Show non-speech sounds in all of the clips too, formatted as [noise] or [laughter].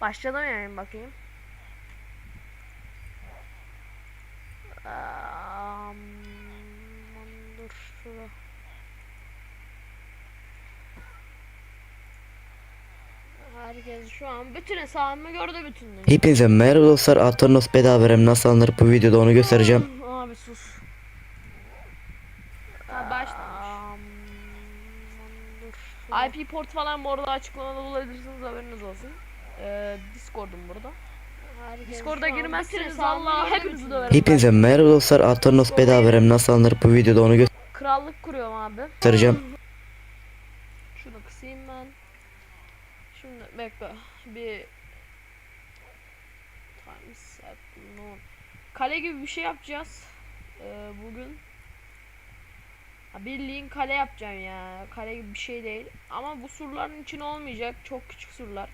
Başladı mı yani bakayım. Aman dur şurada. Herkes şu an bütün hesabımı gördü bütünlüğü. Hepinize merhaba dostlar. Atarnos bedava RAM nasıl alınır bu videoda onu göstereceğim. Abi sus. Ha başlamış. IP port falan bu arada açıklamada bulabilirsiniz haberiniz olsun. Ee, Discord'um burada. Discord'a girmezseniz Allah hepinizi döverim. Hepinize merhaba dostlar. Atarnos bedava RAM nasıl alınır bu videoda onu Krallık kuruyorum abi. göstereceğim. Şunu kısayım ben. Şimdi bekle. Bir time set no. Kale gibi bir şey yapacağız. Ee, bugün. Bildiğin kale yapacağım ya. Kale gibi bir şey değil. Ama bu surların için olmayacak. Çok küçük surlar.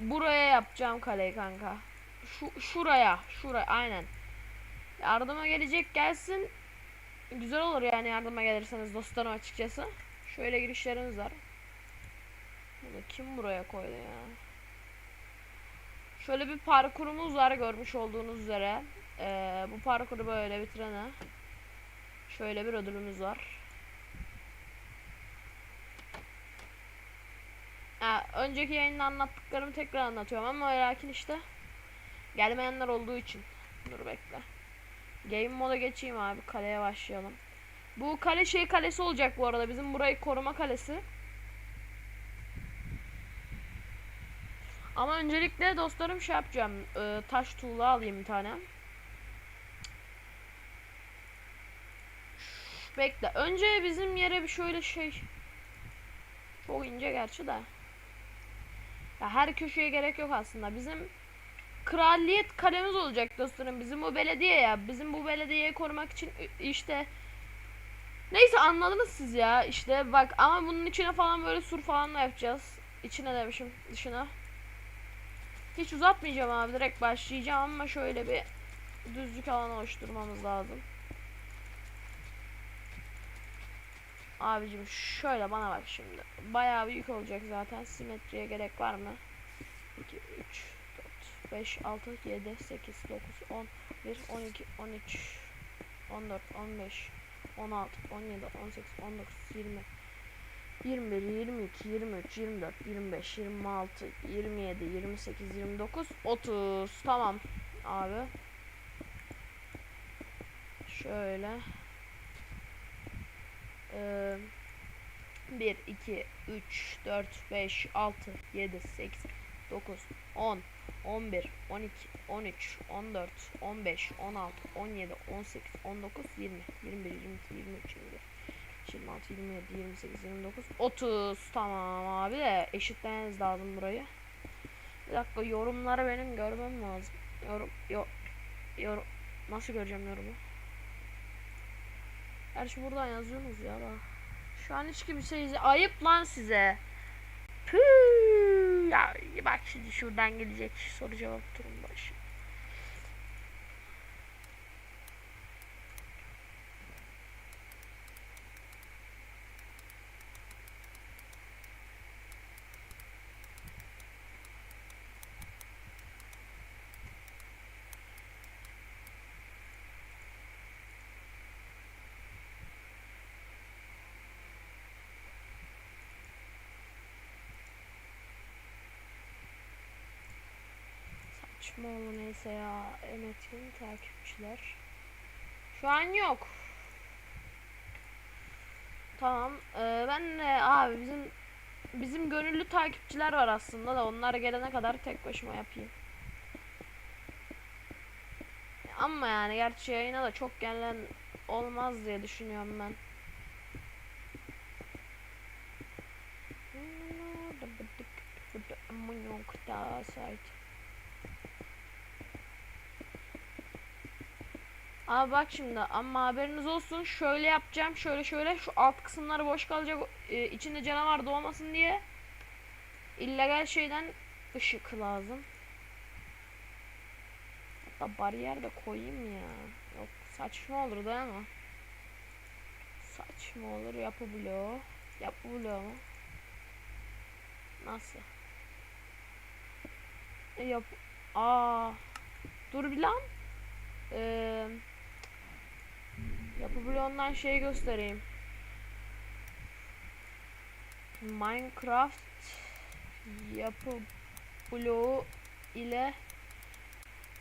Buraya yapacağım kaleyi kanka. Şu şuraya, şuraya aynen. Yardıma gelecek gelsin. Güzel olur yani yardıma gelirseniz dostlarım açıkçası. Şöyle girişlerimiz var. Bunu kim buraya koydu ya? Şöyle bir parkurumuz var görmüş olduğunuz üzere. Ee, bu parkuru böyle bitirene. Şöyle bir ödülümüz var. Ha, önceki yayında anlattıklarımı tekrar anlatıyorum ama lakin işte gelmeyenler olduğu için. Dur bekle. Game moda geçeyim abi. Kaleye başlayalım. Bu kale şey kalesi olacak bu arada. Bizim burayı koruma kalesi. Ama öncelikle dostlarım şey yapacağım. Ee, taş tuğla alayım bir tane. Bekle. Önce bizim yere bir şöyle şey. Çok ince gerçi de. Ya her köşeye gerek yok aslında. Bizim kraliyet kalemiz olacak dostlarım. Bizim bu belediye ya. Bizim bu belediyeyi korumak için işte Neyse anladınız siz ya. İşte bak ama bunun içine falan böyle sur falan da yapacağız. İçine demişim dışına. Hiç uzatmayacağım abi direkt başlayacağım ama şöyle bir düzlük alan oluşturmamız lazım. Abicim şöyle bana bak şimdi. Bayağı büyük olacak zaten. Simetriye gerek var mı? 2, 3, 4, 5, 6, 7, 8, 9, 10, 11, 12, 13, 14, 15, 16, 17, 18, 19, 20, 21, 22, 23, 24, 25, 26, 27, 28, 29, 30. Tamam abi. Şöyle. Ee, 1, 2, 3, 4, 5, 6, 7, 8, 9, 10, 11, 12, 13, 14, 15, 16, 17, 18, 19, 20, 21, 22, 23, 24, 26, 27, 28, 29, 30. Tamam abi de eşitlemeniz lazım burayı. Bir dakika yorumları benim görmem lazım. Yorum, yo, yorum. Nasıl göreceğim yorumu? Gerçi buradan yazıyorsunuz ya da. Şu an hiç kimse. Ayıp lan size. Püh. Ya bak şimdi şuradan gelecek soru cevap durum başı. Oldu neyse ya. Emet'in takipçiler. Şu an yok. Tamam. Ee, ben de abi bizim bizim gönüllü takipçiler var aslında da onlar gelene kadar tek başıma yapayım. Ama yani gerçi yayına da çok gelen olmaz diye düşünüyorum ben. Abi bak şimdi ama haberiniz olsun şöyle yapacağım şöyle şöyle şu alt kısımları boş kalacak e, içinde canavar doğmasın diye illegal şeyden ışık lazım. Hatta bariyer de koyayım ya. Yok saçma olur değil mi? Saçma olur yapı bloğu. Yapı bloğu mu? Nasıl? yap. Aa. Dur bir lan. Ee, yapı bloğundan şey göstereyim. Minecraft yapı bloğu ile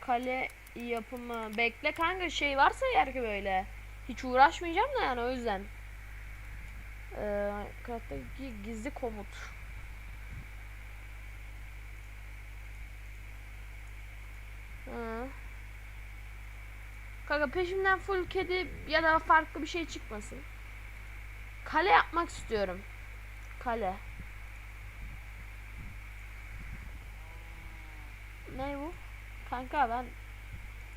kale yapımı. Bekle kanka şey varsa eğer ki böyle. Hiç uğraşmayacağım da yani o yüzden. Ee, Minecraft'taki gizli komut. Kanka peşimden full kedi ya da farklı bir şey çıkmasın. Kale yapmak istiyorum. Kale. Ne bu? Kanka ben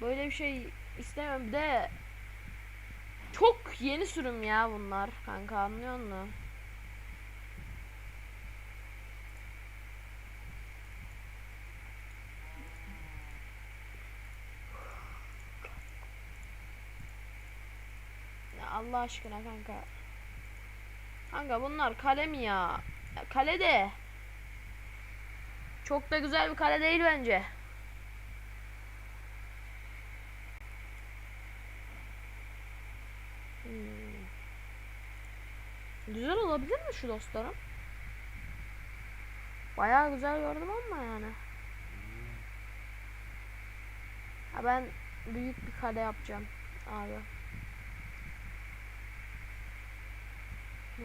böyle bir şey istemiyorum. Bir de çok yeni sürüm ya bunlar kanka anlıyor musun? Ya Allah aşkına kanka. Kanka bunlar kale mi ya? ya kale de. Çok da güzel bir kale değil bence. Hmm. Güzel olabilir mi şu dostlarım? Bayağı güzel gördüm ama yani. Ha ben büyük bir kale yapacağım abi.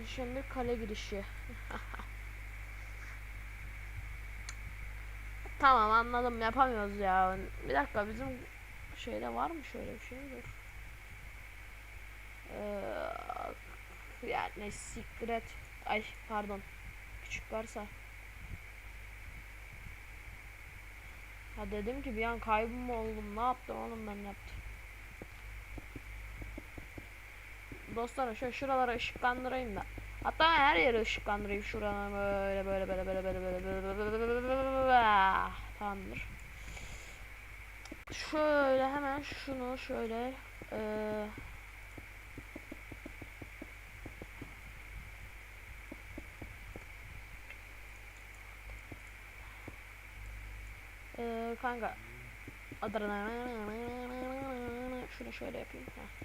Şimdi kale girişi. [laughs] tamam anladım yapamıyoruz ya. Bir dakika bizim şeyde var mı şöyle bir şey dur. Ee, yani secret ay pardon küçük varsa ha dedim ki bir an kaybım oldum ne yaptım oğlum ben yaptım dostlar şöyle şuralara ışıklandırayım da hatta her yeri ışıklandırayım şuralara böyle böyle böyle böyle böyle böyle böyle böyle böyle böyle böyle tamamdır şöyle hemen şunu şöyle eee Ee, kanka Adana şunu şöyle yapayım. Heh.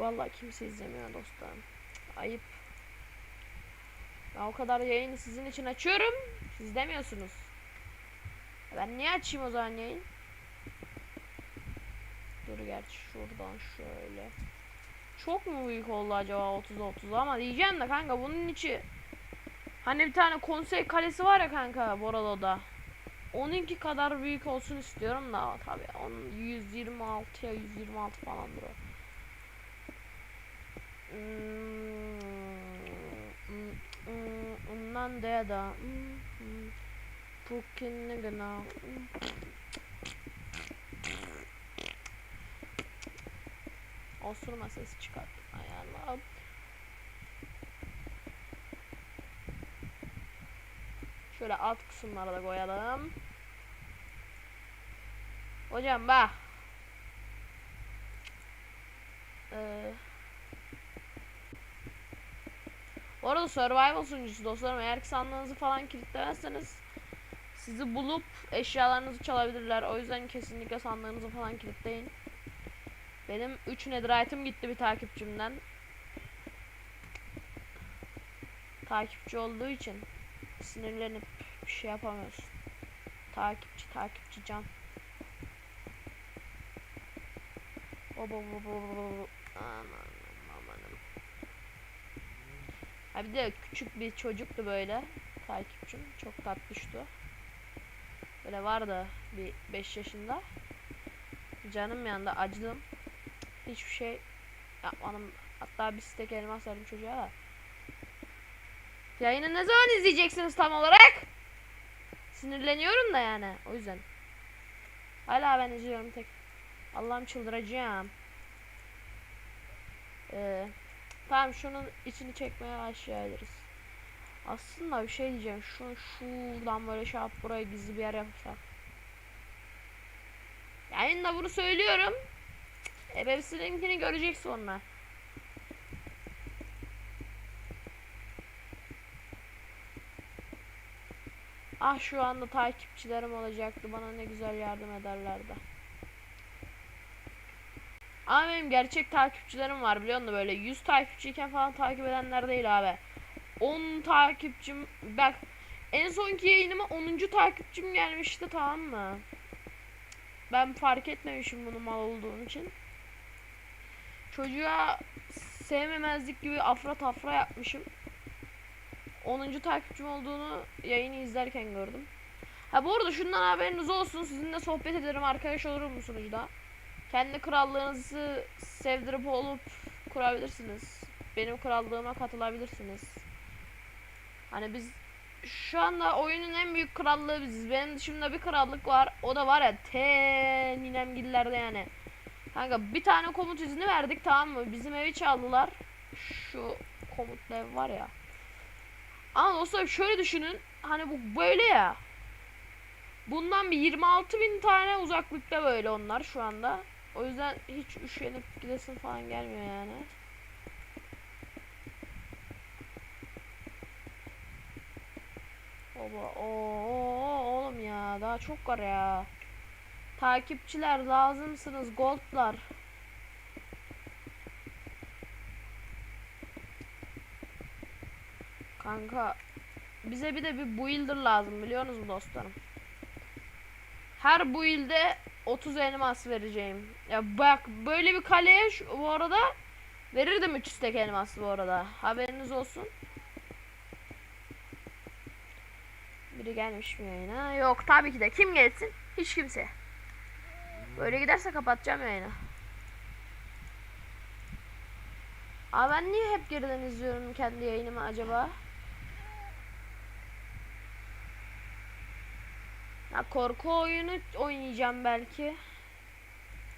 Vallahi kimse izlemiyor dostlarım. Ayıp. Ben o kadar yayını sizin için açıyorum. Siz demiyorsunuz. Ben niye açayım o zaman yayın? Dur gerçi şuradan şöyle. Çok mu büyük oldu acaba 30 30 ama diyeceğim de kanka bunun içi Hani bir tane konsey kalesi var ya kanka Boralo'da. Onunki kadar büyük olsun istiyorum da tabi onun 126 ya 126 falandır o. Hmm, Ondan da da Bugün ne gına Osurma sesi çıkarttım ayarla. Şöyle alt kısımlara da koyalım. Hocam bak. Ee, bu arada survival sunucusu dostlarım eğer ki sandığınızı falan kilitlemezseniz sizi bulup eşyalarınızı çalabilirler. O yüzden kesinlikle sandığınızı falan kilitleyin. Benim 3 netherite'ım gitti bir takipçimden. Takipçi olduğu için sinirlenip bir şey yapamıyorsun. Takipçi takipçi can. Obo obo obo Aman. Ha bir de küçük bir çocuktu böyle takipçim. Çok tatlıştı. Böyle vardı bir 5 yaşında. Canım yanında acıdım. Hiçbir şey yapmadım. Hatta bir stek elma sardım çocuğa da. Yayını ne zaman izleyeceksiniz tam olarak? Sinirleniyorum da yani o yüzden. Hala ben izliyorum tek. Allah'ım çıldıracağım. Ee, tamam şunun içini çekmeye başlayabiliriz. Aslında bir şey diyeceğim. Şunu şuradan böyle şey yap buraya gizli bir yer yapsak. Yayında bunu söylüyorum. Ebepsininkini görecek sonra. Ah şu anda takipçilerim olacaktı. Bana ne güzel yardım ederlerdi. Ama benim gerçek takipçilerim var biliyor musun? Böyle 100 takipçiyken falan takip edenler değil abi. 10 takipçim bak en sonki yayınıma 10. takipçim gelmişti tamam mı? Ben fark etmemişim bunu mal olduğum için. Çocuğa sevmemezlik gibi afra tafra yapmışım. 10. takipçim olduğunu yayını izlerken gördüm. Ha bu arada şundan haberiniz olsun. Sizinle sohbet ederim. Arkadaş olurum bu sunucuda. Kendi krallığınızı sevdirip olup kurabilirsiniz. Benim krallığıma katılabilirsiniz. Hani biz şu anda oyunun en büyük krallığı biziz. Benim dışımda bir krallık var. O da var ya te ninemgillerde yani. Kanka bir tane komut izni verdik tamam mı? Bizim evi çaldılar. Şu komutlu ev var ya. Ama dostlar şöyle düşünün. Hani bu böyle ya. Bundan bir 26 bin tane uzaklıkta böyle onlar şu anda. O yüzden hiç üşenip gidesin falan gelmiyor yani. Baba oo oğlum ya daha çok var ya. Takipçiler lazımsınız goldlar. Kanka bize bir de bir builder lazım biliyor musunuz dostlarım? Her build'e 30 elmas vereceğim. Ya bak böyle bir kaleye şu, bu arada verirdim 300 tek elmas bu arada. Haberiniz olsun. Biri gelmiş mi yayına? Yok tabii ki de. Kim gelsin? Hiç kimse. Böyle giderse kapatacağım yayını. Aa ben niye hep geriden izliyorum kendi yayınımı acaba? Ya korku oyunu oynayacağım belki.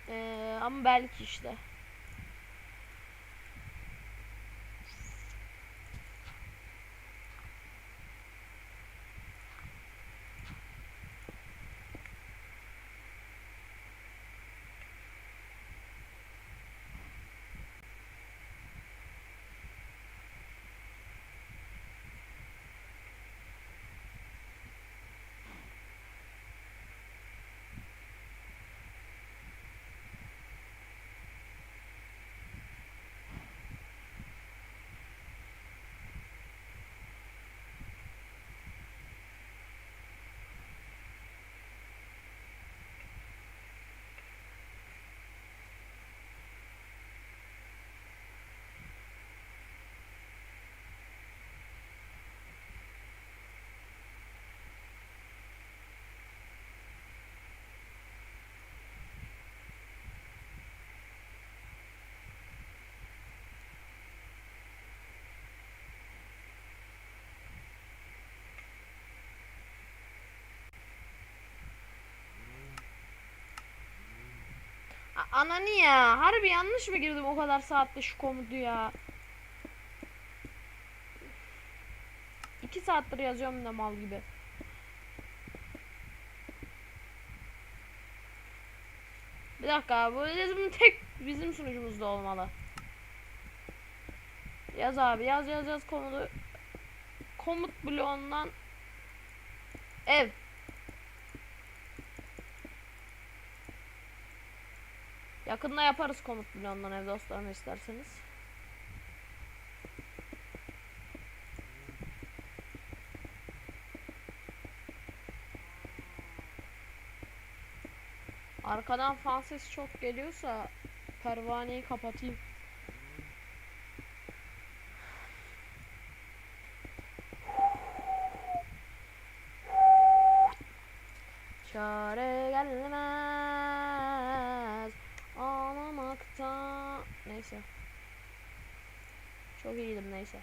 Ee, ama belki işte. Ananı ya. Harbi yanlış mı girdim o kadar saatte şu komutu ya. İki saattir yazıyorum da mal gibi. Bir dakika bu bizim tek bizim sunucumuzda olmalı. Yaz abi yaz yaz yaz komutu. Komut bloğundan ev. Yakında yaparız komut bloğundan ev dostlarım isterseniz. Arkadan fan sesi çok geliyorsa pervaneyi kapatayım. Neyse. Çok iyiydim neyse.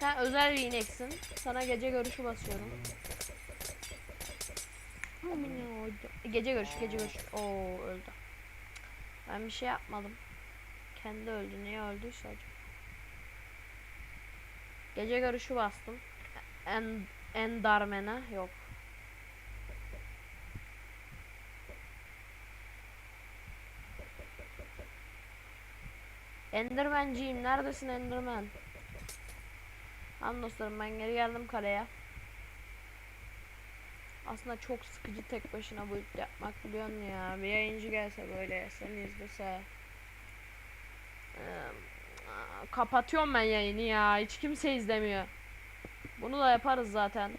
Sen özel bir ineksin. Sana gece görüşü basıyorum. Gece görüşü, gece görüşü. Oo öldü. Ben bir şey yapmadım. Kendi öldü. Niye öldüyse acaba. Gece görüşü bastım. En Endarmen'e yok. Endermancıyım. Neredesin Enderman? Tamam dostlarım ben geri geldim kaleye. Aslında çok sıkıcı tek başına bu iş yapmak biliyorsun ya. Bir yayıncı gelse böyle seni izlese. Kapatıyorum ben yayını ya. Hiç kimse izlemiyor. Bunu da yaparız zaten.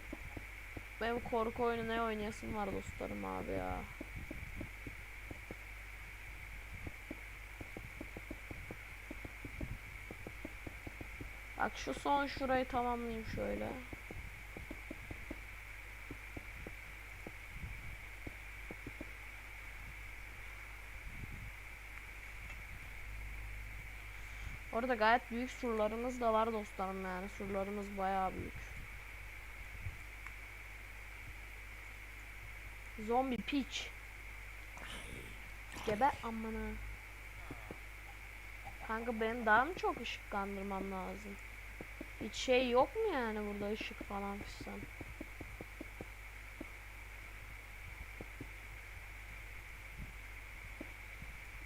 Benim korku oyunu ne oynayasım var dostlarım abi ya. Bak şu son şurayı tamamlayayım şöyle. Orada gayet büyük surlarımız da var dostlarım yani surlarımız bayağı büyük. Zombi piç. Geber amına. Kanka benim daha mı çok ışık kandırmam lazım? Hiç şey yok mu yani burada ışık falan fistan?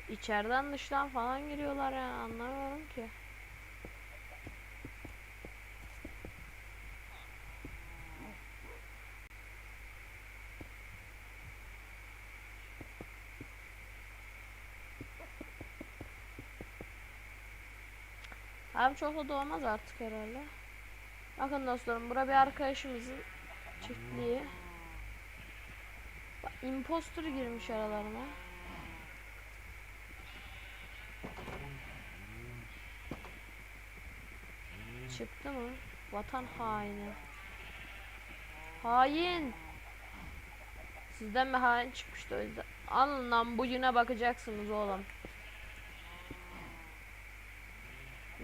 İçeriden dıştan falan giriyorlar ya anlamıyorum ki. Abi çok da doğmaz artık herhalde. Bakın dostlarım bura bir arkadaşımızın çiftliği. Bak, impostor girmiş aralarına. Çıktı mı? Vatan haini. Hain. Sizden bir hain çıkmıştı o yüzden. Alın lan bugüne bakacaksınız oğlum.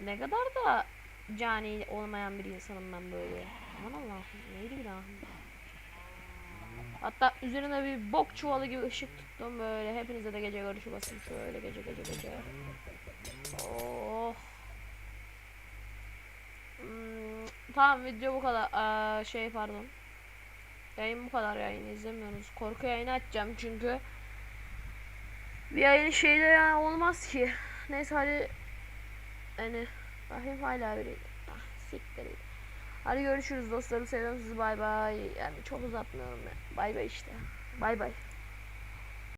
Ne kadar da cani olmayan bir insanım ben böyle. Aman Allah'ım neydi günahım. Hatta üzerine bir bok çuvalı gibi ışık tuttum böyle. Hepinize de gece görüşü basayım şöyle gece gece gece. Oh. Hmm, tamam video bu kadar. Aa, şey pardon. Yayın bu kadar yayını izlemiyorsunuz. Korku yayını açacağım çünkü bir yayın şeyde ya olmaz ki. Neyse hadi yani bakayım hala biriydi. Ah siktir. Hadi görüşürüz dostlarım. Seviyorum sizi. Bay bay. Yani çok uzatmıyorum ya. Bay bay işte. Bay bay.